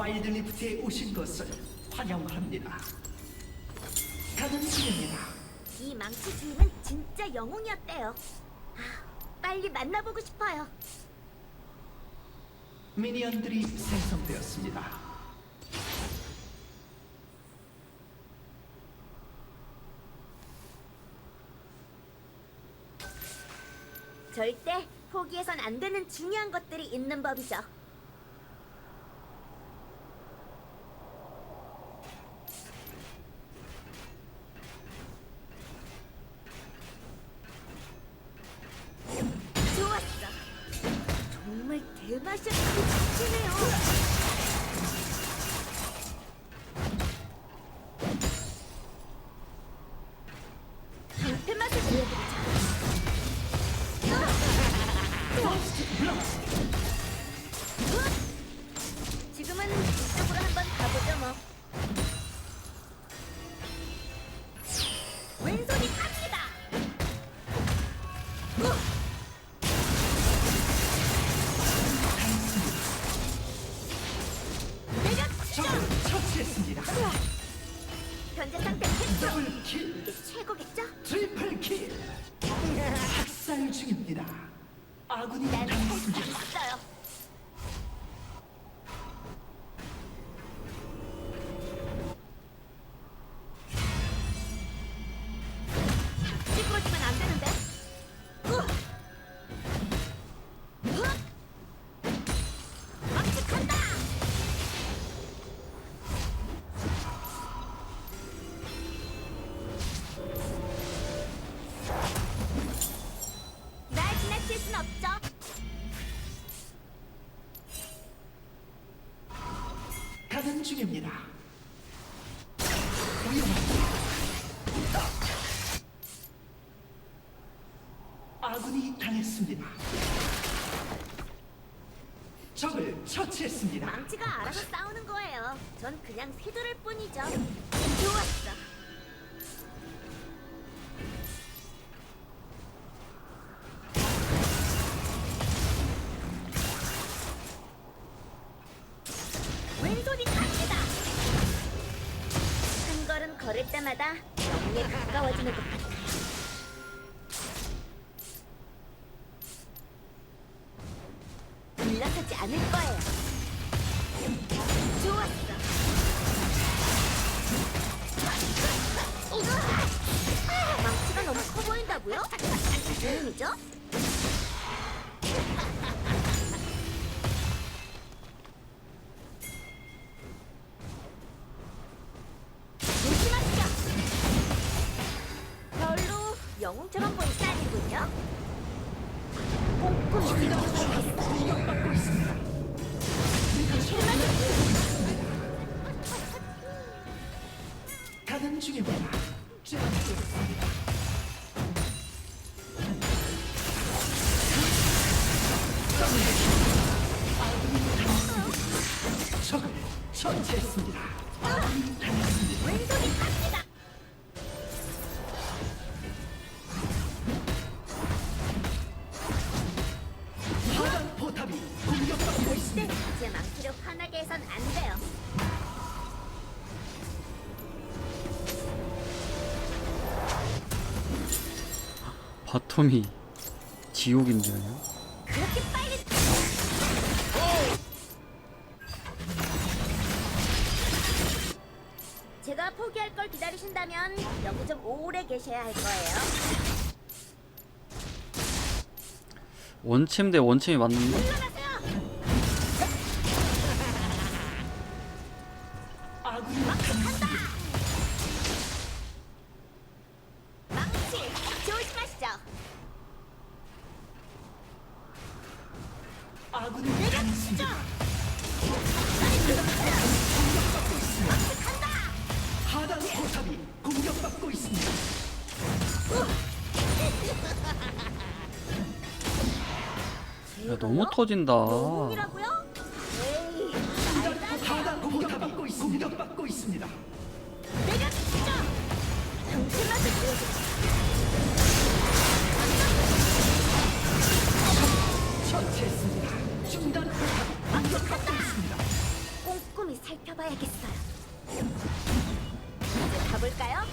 와일드리프트에 오신 것을 환영합니다. 가는 중입니다. 이 망치 주인은 진짜 영웅이었대요. 아, 빨리 만나보고 싶어요. 미니언들이 생성되었습니다. 절대 포기해선 안 되는 중요한 것들이 있는 법이죠. 아군이 당했습니다. 적을 처치했습니다. 망치가 알아서 싸우는 거예요. 전 그냥 휘두를 뿐이죠. 좋았어. 망치가 너무 커 보인다고요? 무슨? 조심하시죠. 적을 처치했습니다. 왼손이 갑니다. 텀이 지옥인데요. 그렇게 빨리 제가 포기할 걸 기다리신다면 여기 좀 오래 계셔야 할 거예요. 원챔 대 원챔이 맞는데? 너무 터진다. 꼼꼼히 살펴봐야겠어요. 가볼까요?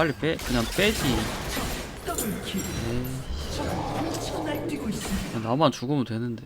을 미쳐 날뛰고 있습니다. 그냥 나만 죽으면 되는데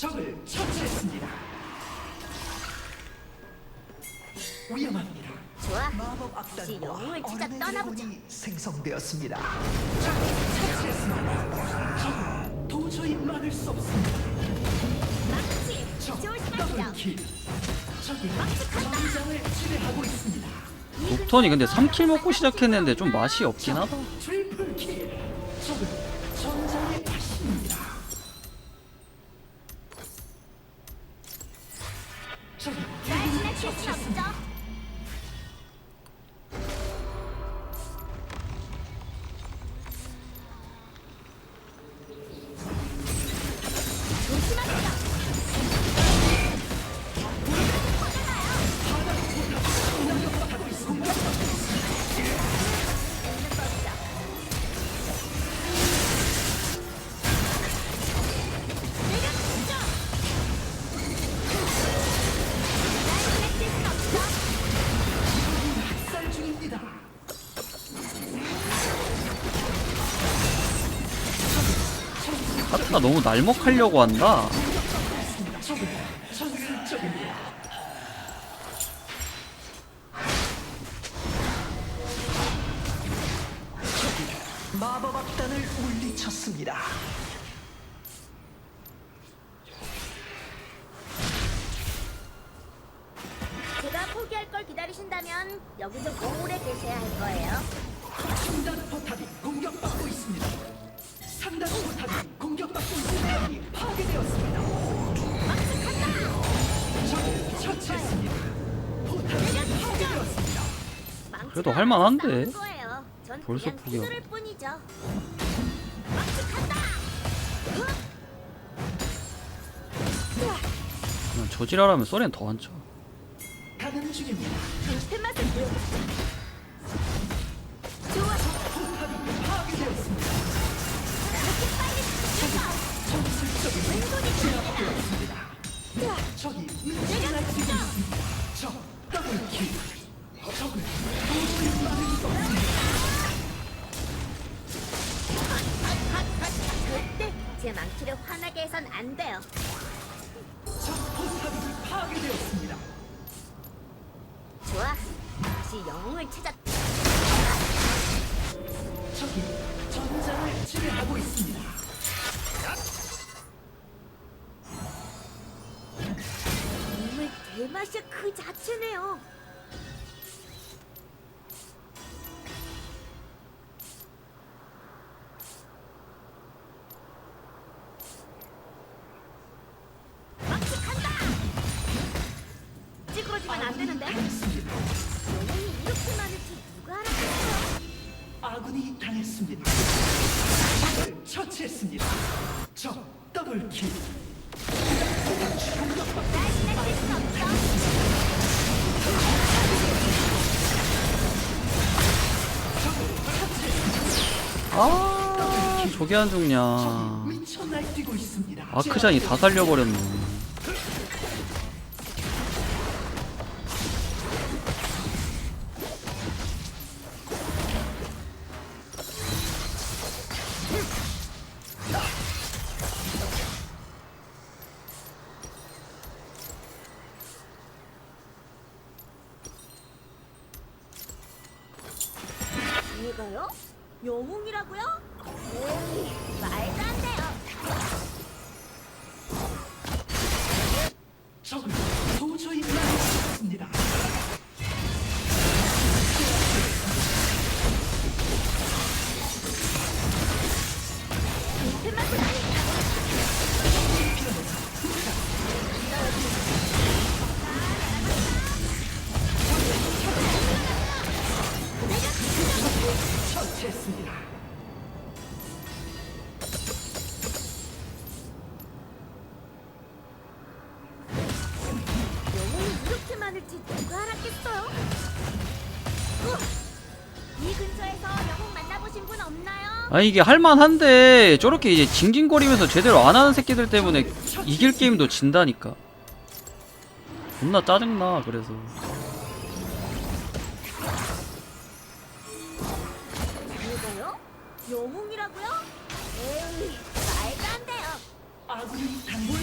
적을 처치했습니다. 위험합니다. 좋아. 마법 악단과 영웅을 찾아 어른의 떠나보자. 생성되었습니다. 적을 처치했습니다. 적을 도저히 막을 수 없습니다. 적 좋을 시간이죠. 더블 킬. 적이 전장을 지배하고 있습니다. 이 녹턴이 근데 근처에서 3킬 먹고 시작했는데 좀 맛이 분 없긴 하다 트리플 킬. 적을 날대 너무 날먹하려고 한다 그래도 할만한데? 벌써 포기하고. 그냥 저지랄하면 쏘렌 더 안 쳐 가는 중입니다. 있습니다. 되는데. 당했습니다. 영웅이 이렇게 많을 줄 누가 알았겠어? 아군이 당했습니다. 적을 처치했습니다. 적 더블킬. 날 지나칠 순 없어. 아 저게 안 죽냐 미쳐 날뛰고 있습니다. 아크잔이 다 살려버렸네 Something. 아 이게 할만한데 저렇게 이제 징징거리면서 제대로 안 하는 새끼들 때문에 이길 게임도 진다니까 겁나 짜증나 그래서 영웅이라고요? 에이 말도 안 돼요. 아군이 당분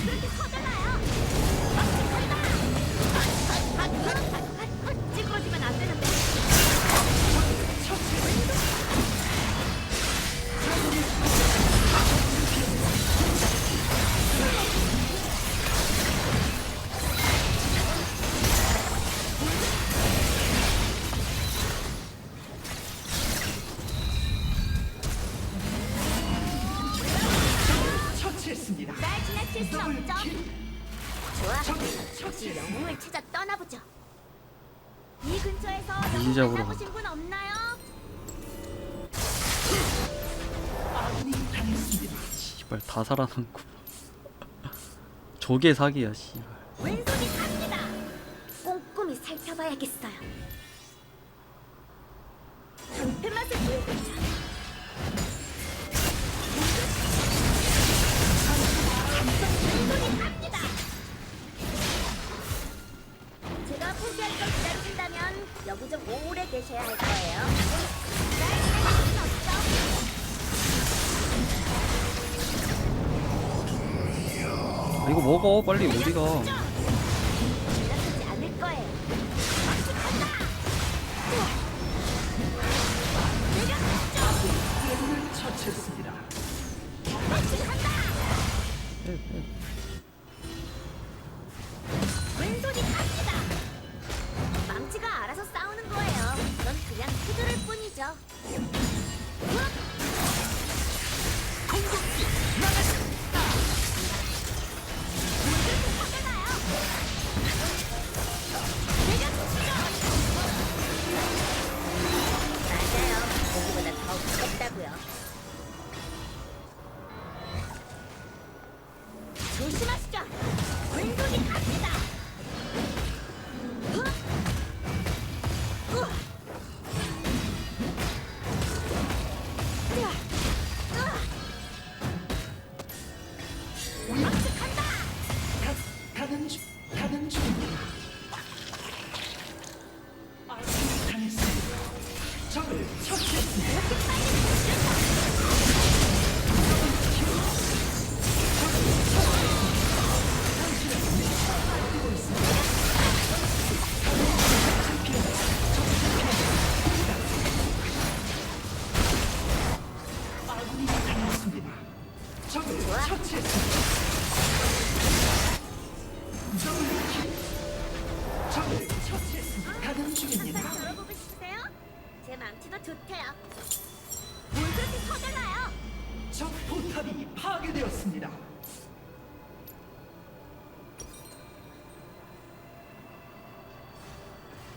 다 살아남고 저게 사기야 씨발 왼손이 삽니다. 꼼꼼히 살펴봐야겠어요. 방패 맛을 보여드리자. 제가 포기할 걸 기다리신다면 여기 좀 오래 계셔야 할 거예요. 이거 먹어 빨리. 어디가.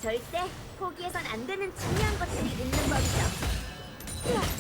절대 포기해선 안 되는 중요한 것들이 있는 법이죠.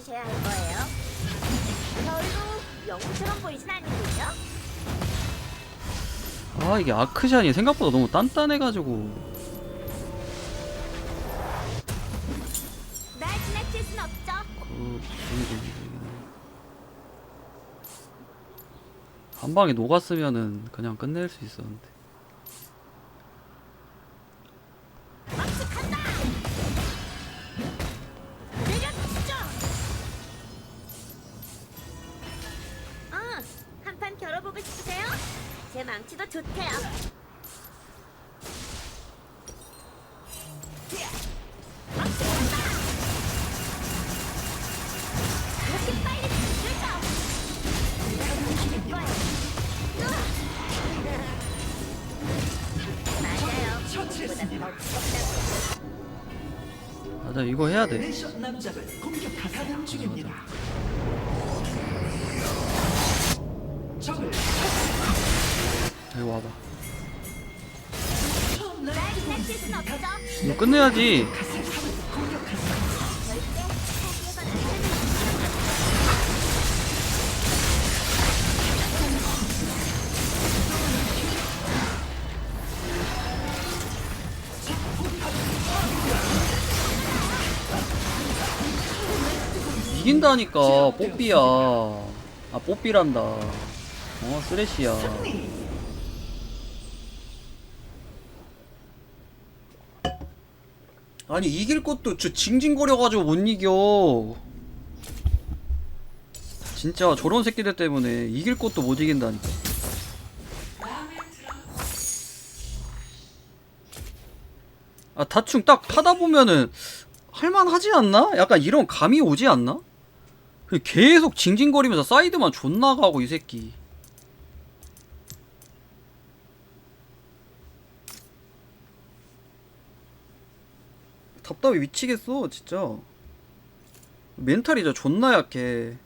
되셔야 할 거예요. 별도 영웅처럼 보이진 않는군요. 아 이게 아크샨이 생각보다 너무 단단해가지고 날 지나칠 순 없죠. 그... 그, 그, 그. 한 방에 녹았으면은 그냥 끝낼 수 있었는데 맞아 이거 해야 돼. 내셔 남작을 공격 가사는 중입니다. 적을 여기 와봐. 처음 날순 없죠. 이거 끝내야지. 절대 안 이긴다니까 뽀삐야. 아 뽀삐란다. 어 쓰레쉬야. 아니 이길 것도 저 징징거려가지고 못 이겨. 진짜 저런 새끼들 때문에 이길 것도 못 이긴다니까. 아 다충 딱 타다 보면은 할만하지 않나? 약간 이런 감이 오지 않나? 계속 징징거리면서 사이드만 존나 가고 이 새끼. 답답해 미치겠어 진짜. 멘탈이 진짜 존나 약해.